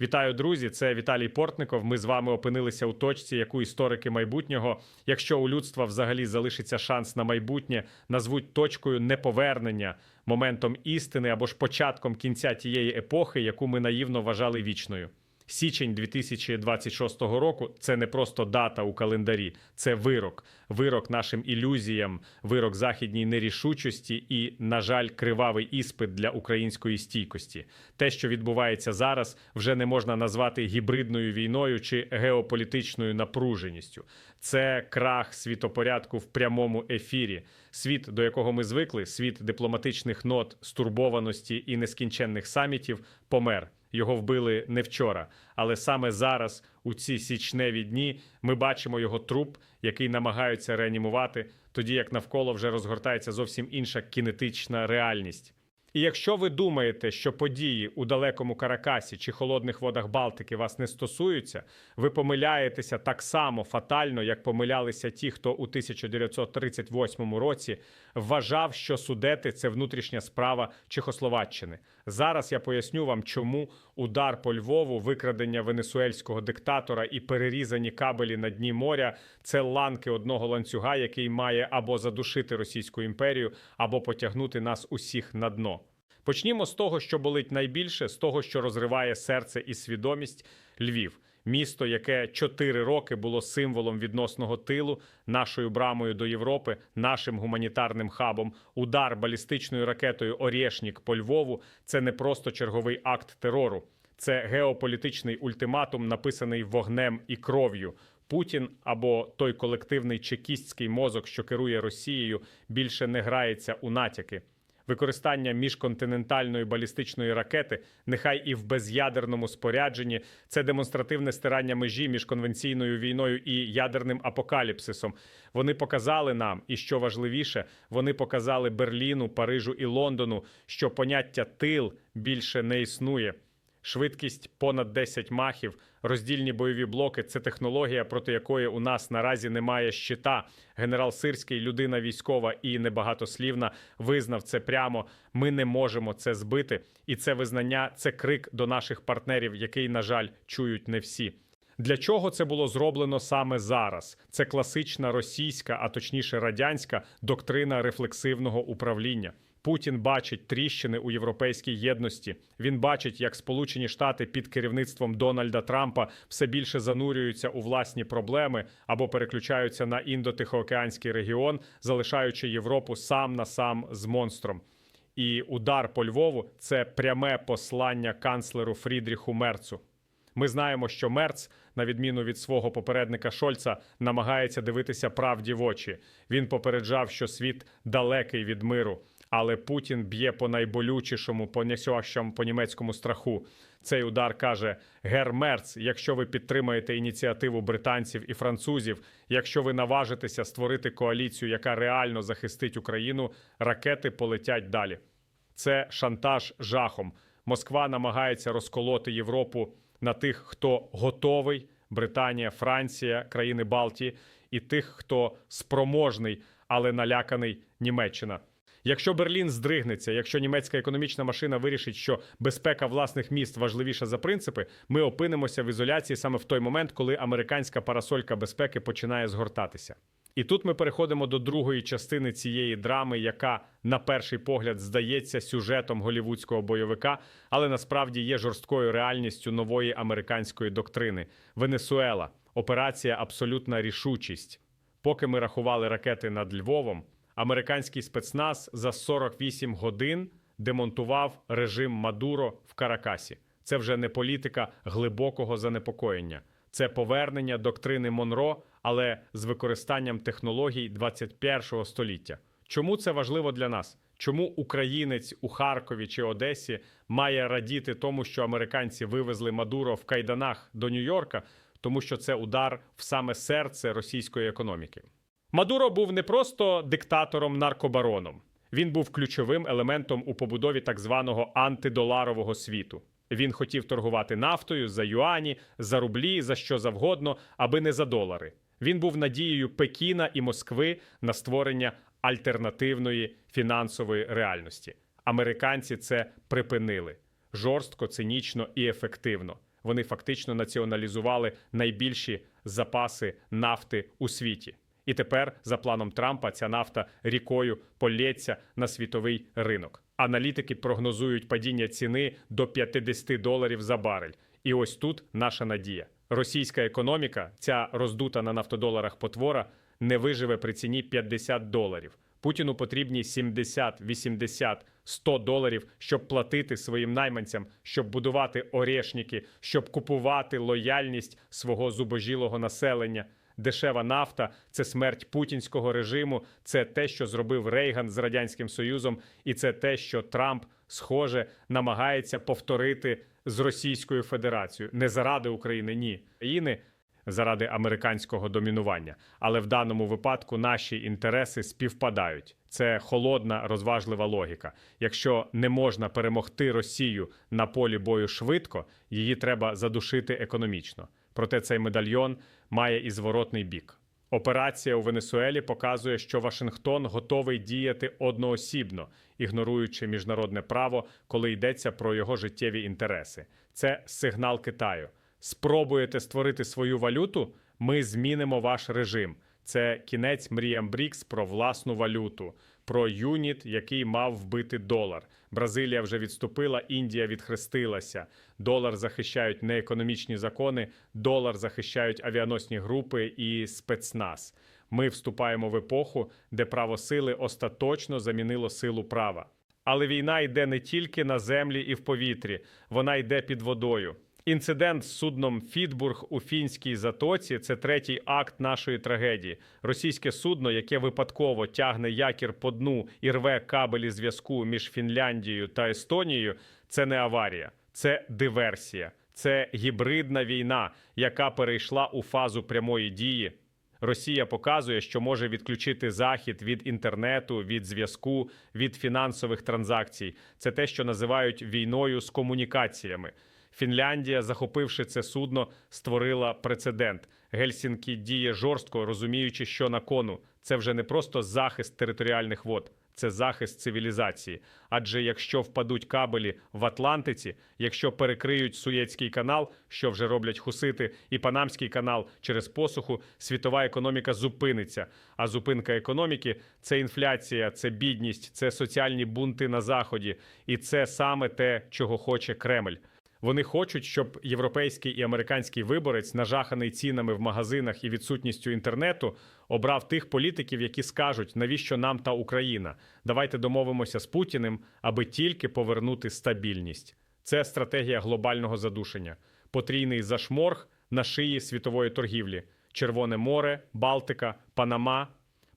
Вітаю, друзі! Це Віталій Портников. Ми з вами опинилися у точці, яку історики майбутнього, якщо у людства взагалі залишиться шанс на майбутнє, назвуть точкою неповернення, моментом істини або ж початком кінця тієї епохи, яку ми наївно вважали вічною. Січень 2026 року це не просто дата у календарі, це вирок. Вирок нашим ілюзіям, вирок західній нерішучості і, на жаль, кривавий іспит для української стійкості. Те, що відбувається зараз, вже не можна назвати гібридною війною чи геополітичною напруженістю. Це крах світопорядку в прямому ефірі. Світ, до якого ми звикли, світ дипломатичних нот, стурбованості і нескінченних самітів, помер. Його вбили не вчора, але саме зараз, у ці січневі дні, ми бачимо його труп, який намагаються реанімувати, тоді як навколо вже розгортається зовсім інша кінетична реальність. І якщо ви думаєте, що події у далекому Каракасі чи холодних водах Балтики вас не стосуються, ви помиляєтеся так само фатально, як помилялися ті, хто у 1938 році вважав, що судети це внутрішня справа Чехословаччини. Зараз я поясню вам, чому удар по Львову, викрадення венесуельського диктатора і перерізані кабелі на дні моря це ланки одного ланцюга, який має або задушити Російську імперію, або потягнути нас усіх на дно. Почнімо з того, що болить найбільше, з того, що розриває серце і свідомість Львів, місто, яке чотири роки було символом відносного тилу, нашою брамою до Європи, нашим гуманітарним хабом. Удар балістичною ракетою Орєшнік по Львову це не просто черговий акт терору, це геополітичний ультиматум, написаний вогнем і кров'ю. Путін або той колективний чекістський мозок, що керує Росією, більше не грається у натяки. Використання міжконтинентальної балістичної ракети, нехай і в без'ядерному спорядженні, це демонстративне стирання межі між конвенційною війною і ядерним апокаліпсисом. Вони показали нам, і що важливіше, вони показали Берліну, Парижу і Лондону, що поняття тил більше не існує. Швидкість понад 10 махів, роздільні бойові блоки це технологія, проти якої у нас наразі немає щита. Генерал Сирський, людина військова і небагатослівна, визнав це прямо. Ми не можемо це збити. І це визнання це крик до наших партнерів, який, на жаль, чують не всі. Для чого це було зроблено саме зараз? Це класична російська, а точніше радянська доктрина рефлексивного управління. Путін бачить тріщини у європейській єдності. Він бачить, як Сполучені Штати під керівництвом Дональда Трампа все більше занурюються у власні проблеми або переключаються на індотихоокеанський регіон, залишаючи Європу сам на сам з монстром. І удар по Львову це пряме послання канцлеру Фрідріху Мерцу. Ми знаємо, що Мерц, на відміну від свого попередника Шольца, намагається дивитися правді в очі. Він попереджав, що світ далекий від миру. Але Путін б'є по найболючішому, по несьощому, по німецькому страху. Цей удар каже: Гер Мерц, якщо ви підтримаєте ініціативу британців і французів, якщо ви наважитеся створити коаліцію, яка реально захистить Україну, ракети полетять далі. Це шантаж жахом. Москва намагається розколоти Європу на тих, хто готовий: Британія, Франція, країни Балтії, і тих, хто спроможний, але наляканий Німеччина. Якщо Берлін здригнеться, якщо німецька економічна машина вирішить, що безпека власних міст важливіша за принципи, ми опинимося в ізоляції саме в той момент, коли американська парасолька безпеки починає згортатися. І тут ми переходимо до другої частини цієї драми, яка на перший погляд здається сюжетом голівудського бойовика, але насправді є жорсткою реальністю нової американської доктрини. Венесуела, операція Абсолютна рішучість. Поки ми рахували ракети над Львовом, американський спецназ за 48 годин демонтував режим Мадуро в Каракасі. Це вже не політика глибокого занепокоєння. Це повернення доктрини Монро, але з використанням технологій 21 століття. Чому це важливо для нас? Чому українець у Харкові чи Одесі має радіти тому, що американці вивезли Мадуро в кайданах до Нью-Йорка, тому що це удар в саме серце російської економіки? Мадуро був не просто диктатором наркобароном, він був ключовим елементом у побудові так званого антидоларового світу. Він хотів торгувати нафтою за юані, за рублі, за що завгодно, аби не за долари. Він був надією Пекіна і Москви на створення альтернативної фінансової реальності. Американці це припинили жорстко, цинічно і ефективно. Вони фактично націоналізували найбільші запаси нафти у світі. І тепер, за планом Трампа, ця нафта рікою полється на світовий ринок. Аналітики прогнозують падіння ціни до 50 доларів за барель. І ось тут наша надія. Російська економіка, ця роздута на нафтодоларах потвора, не виживе при ціні 50 доларів. Путіну потрібні 70, 80, 100 доларів, щоб платити своїм найманцям, щоб будувати орешники, щоб купувати лояльність свого зубожілого населення. Дешева нафта це смерть путінського режиму, це те, що зробив Рейган з радянським Союзом, і це те, що Трамп, схоже, намагається повторити з Російською Федерацією. Не заради України, ні країни заради американського домінування. Але в даному випадку наші інтереси співпадають. Це холодна, розважлива логіка. Якщо не можна перемогти Росію на полі бою швидко, її треба задушити економічно. Проте цей медальйон має і зворотний бік. Операція у Венесуелі показує, що Вашингтон готовий діяти одноосібно, ігноруючи міжнародне право, коли йдеться про його життєві інтереси. Це сигнал Китаю. Спробуєте створити свою валюту, ми змінимо ваш режим. Це кінець мріям Брікс про власну валюту, про юніт, який мав вбити долар. Бразилія вже відступила, Індія відхрестилася. Долар захищають не економічні закони, долар захищають авіаносні групи і спецназ. Ми вступаємо в епоху, де право сили остаточно замінило силу права. Але війна йде не тільки на землі і в повітрі, вона йде під водою. Інцидент з судном Фідбург у фінській затоці це третій акт нашої трагедії. Російське судно, яке випадково тягне якір по дну і рве кабелі зв'язку між Фінляндією та Естонією. Це не аварія, це диверсія, це гібридна війна, яка перейшла у фазу прямої дії. Росія показує, що може відключити захід від інтернету, від зв'язку, від фінансових транзакцій. Це те, що називають війною з комунікаціями. Фінляндія, захопивши це судно, створила прецедент. Гельсінкі діє жорстко, розуміючи, що на кону це вже не просто захист територіальних вод, це захист цивілізації. Адже якщо впадуть кабелі в Атлантиці, якщо перекриють Суєцький канал, що вже роблять хусити, і Панамський канал через посуху, світова економіка зупиниться. А зупинка економіки це інфляція, це бідність, це соціальні бунти на заході, і це саме те, чого хоче Кремль. Вони хочуть, щоб європейський і американський виборець, нажаханий цінами в магазинах і відсутністю інтернету, обрав тих політиків, які скажуть, навіщо нам та Україна. Давайте домовимося з Путіним, аби тільки повернути стабільність. Це стратегія глобального задушення, потрійний зашморг на шиї світової торгівлі: Червоне море, Балтика, Панама,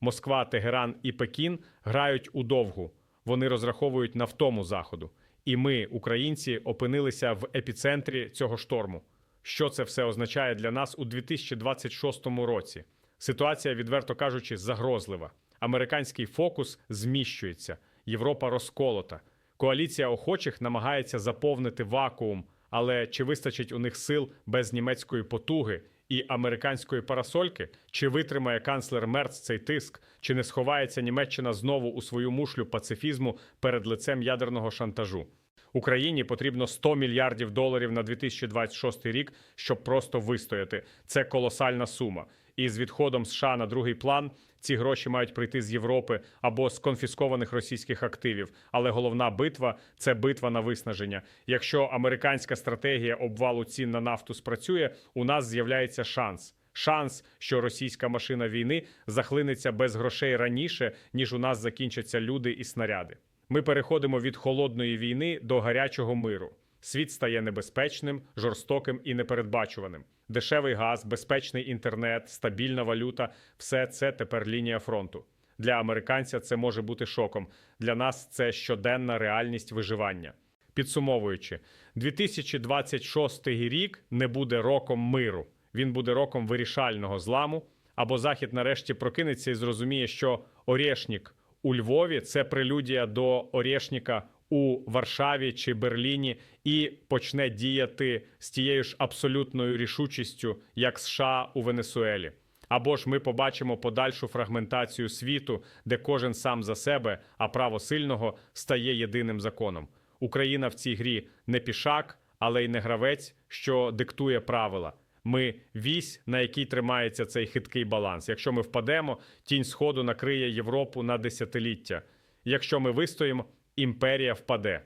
Москва, Тегеран і Пекін грають у довгу. Вони розраховують на втому заходу. І ми, українці, опинилися в епіцентрі цього шторму. Що це все означає для нас у 2026 році? Ситуація, відверто кажучи, загрозлива. Американський фокус зміщується, Європа розколота. Коаліція охочих намагається заповнити вакуум, але чи вистачить у них сил без німецької потуги і американської парасольки? Чи витримає канцлер Мерц цей тиск? Чи не сховається Німеччина знову у свою мушлю пацифізму перед лицем ядерного шантажу? Україні потрібно 100 мільярдів доларів на 2026 рік, щоб просто вистояти. Це колосальна сума. І з відходом США на другий план ці гроші мають прийти з Європи або з конфіскованих російських активів. Але головна битва це битва на виснаження. Якщо американська стратегія обвалу цін на нафту спрацює, у нас з'являється шанс. Шанс, що російська машина війни захлинеться без грошей раніше, ніж у нас закінчаться люди і снаряди. Ми переходимо від холодної війни до гарячого миру. Світ стає небезпечним, жорстоким і непередбачуваним. Дешевий газ, безпечний інтернет, стабільна валюта все це тепер лінія фронту. Для американця це може бути шоком. Для нас це щоденна реальність виживання. Підсумовуючи, 2026 рік не буде роком миру. Він буде роком вирішального зламу. Або Захід нарешті прокинеться і зрозуміє, що Орєшнік у Львові це прелюдія до Орєшніка у Варшаві чи Берліні, і почне діяти з тією ж абсолютною рішучістю, як США у Венесуелі. Або ж ми побачимо подальшу фрагментацію світу, де кожен сам за себе, а право сильного стає єдиним законом. Україна в цій грі не пішак, але й не гравець, що диктує правила. Ми вісь, на якій тримається цей хиткий баланс. Якщо ми впадемо, тінь сходу накриє Європу на десятиліття. Якщо ми вистоїмо, імперія впаде.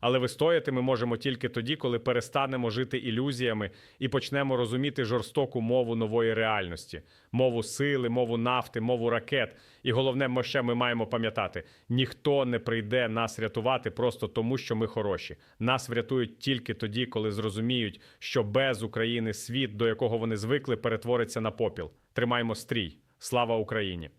Але вистояти ми можемо тільки тоді, коли перестанемо жити ілюзіями і почнемо розуміти жорстоку мову нової реальності, мову сили, мову нафти, мову ракет. І головне, ми ще ми маємо пам'ятати: ніхто не прийде нас рятувати просто тому, що ми хороші. Нас врятують тільки тоді, коли зрозуміють, що без України світ, до якого вони звикли, перетвориться на попіл. Тримаймо стрій. Слава Україні!